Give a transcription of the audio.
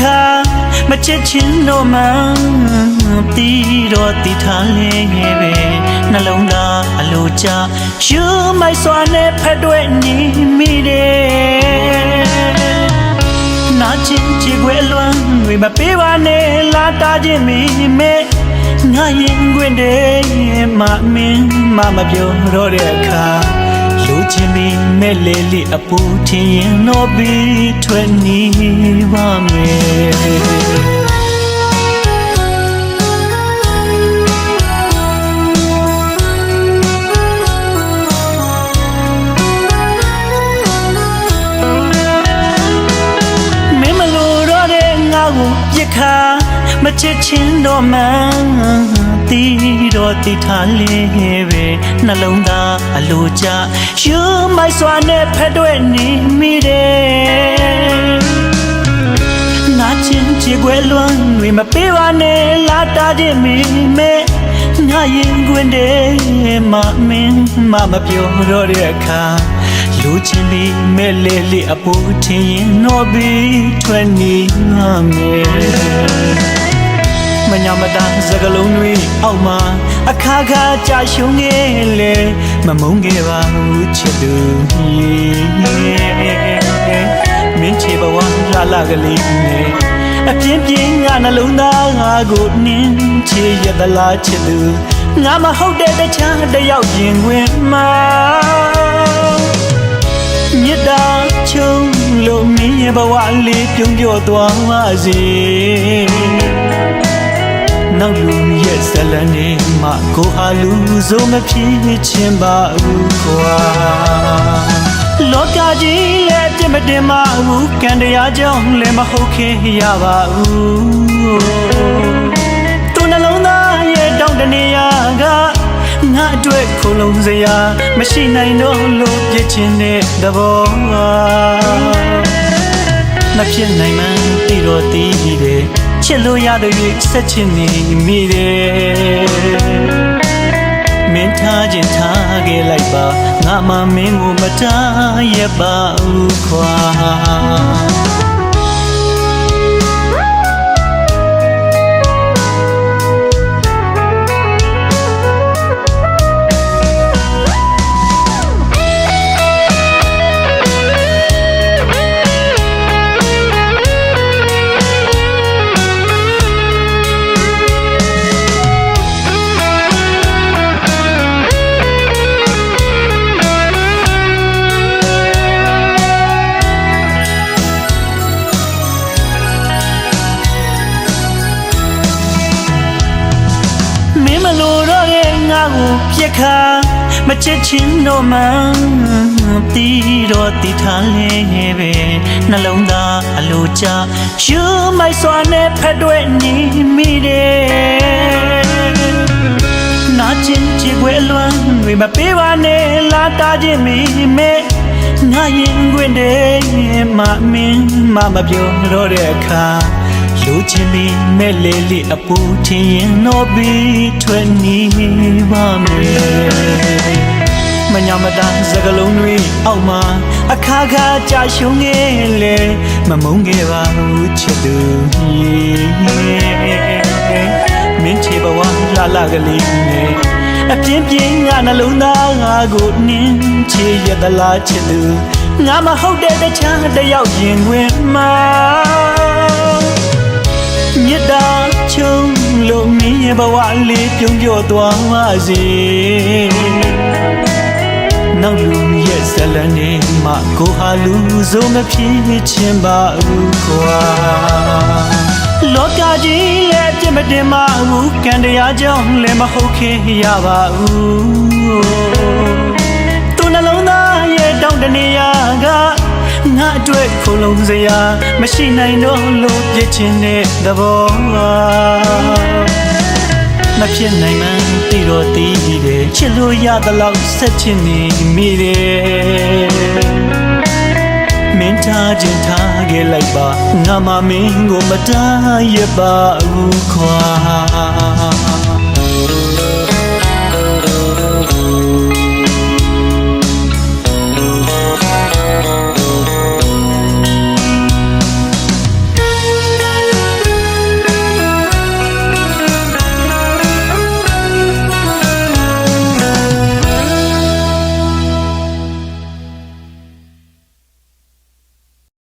ခါမချစ်ချင်းတော့မှတီးတော့တီထားလေပဲနှလုံးသားအလိုချယူမိုက်စွာနဲ့ဖက်တွဲနေမိတယ်နာချင်ချီခွေအလွမ်းတွေမပေးပါနဲ့လာတာချင်းမိမဲငါရင်ခွင်တဲ့မမင်းမမပြောတော့တဲ့အခါလူ ချင်းမိမဲ့လေလေးအပူထင်ရင်တော့ပြီးထွက်နေပါမယ်မင်းမလို့တော့တဲ့ငါကိုပြစ်ခါမ ချစ်ချင်းတော့မှတီးတော့တီထားလေပဲနှလုံးသားအလိုချယူမိုက်စွာနဲ့ဖက်တွဲနေမိတယ်ငါချင်းချေခွဲလွမ်းတွေမပေးပါနဲ့လာတာခြင်းမိမဲငါရင်ခွင်တဲ့မမင်းမမပြောတော့တဲ့အခါလူချင်းပြီးမဲ့လေလေအပူထင်ရင်တော့ပြီးထွက်နေမှာမယ် မညာမတန်စကလုံးတွေအောက်မှာအခါခါကြာရှုံးနေလေမမုန်းခဲ့ပါဘူးချစ်သူမင်းချေဘဝလာလာကလေးနဲ့အပြင်းပြင်းငါနှလုံးသားငါကိုနင်းချေရသလားချစ်သူငါမဟုတ်တဲ့တခြားတစ်ယောက်ရင်ခွင်မှာမြတ်တာချုံလို့မင်းရဲ့ဘဝလေးပြုံးပြောသွားပါစေ နောက်လူရဲ့ဇလနေမှာကိုဟာလူဆိုမဖြစ်ချင်းပါဘူးကွာလောကကြီးလည်းပြစ်မတင်ပါဘူးကံတရားကြောင့်လည်းမဟုတ်ခင်ရပါဘူးသူနှလုံးသားရဲ့တောင်းတနေရကငါအတွက်ခုံလုံးစရာမရှိနိုင်တော့လို့ပြစ်ချင်တဲ့သဘောမဖြစ်နိုင်မှန်းသိတော့သိတယ် ချစ်လို့ရတဲ့၍ဆက်ချင်နေမိတယ်မင်းထားခြင်းထားခဲ့လိုက်ပါငါမှမင်းကိုမတားရပါဘူးခွာ ပြက်ခါမချစ်ချင်းတော့မှတီးတော့တီထားလေပဲနှလုံးသားအလိုချယူမိုက်စွာနဲ့ဖက်တွဲနေမိတယ်နာကျင်ချစ်ွယ်လွမ်းတွေမပေးပါနဲ့လာတာခြင်းမိမဲငါရင်ခွင်တဲ့မမင်းမမပြောတော့တဲ့အခါ လူချင်းပြီးမဲ့လေလေးအပူထင်ရင်တော့ပြီးထွက်နေပါမယ်မညာမတန်စကလုံးတွေအောက်မှာအခါခါကြာရှုံးနေလေမမုန်းခဲ့ပါဘူးချစ်သူမင်းချေဘဝလာလာကလေးနဲ့အပြင်းပြင်းငါနှလုံးသားငါကိုနင်းချေရသလားချစ်သူငါမဟုတ်တဲ့တခြားတစ်ယောက်ရင်ခွင်မှာမြ ဘဝလေးပြုံးပြောသွားပါစေနောက်လူရဲ့ဇလနေမှာကိုဟာလူဆိုမဖြစ်ချင်းပါဘူးကွာလောကကြီးလည်းပြစ်မတင်ပါဘူးကံတရားကြောင့်လည်းမဟုတ်ခင်ရပါဘူးသူနှလုံးသားရဲ့တောင်းတနေရကငါအတွက်ခုံလုံးစရာမရှိနိုင်တော့လို့ပြစ်ချင်တဲ့သဘော မဖြစ်နိုင်မှန်းသိတော့သိတယ်ချစ်လို့ရသလောက်ဆက်ချင်နေမိတယ်မင်းထားခြင်းထားခဲ့လိုက်ပါငါမမင်းကိုမတားရပါဘူးခွာ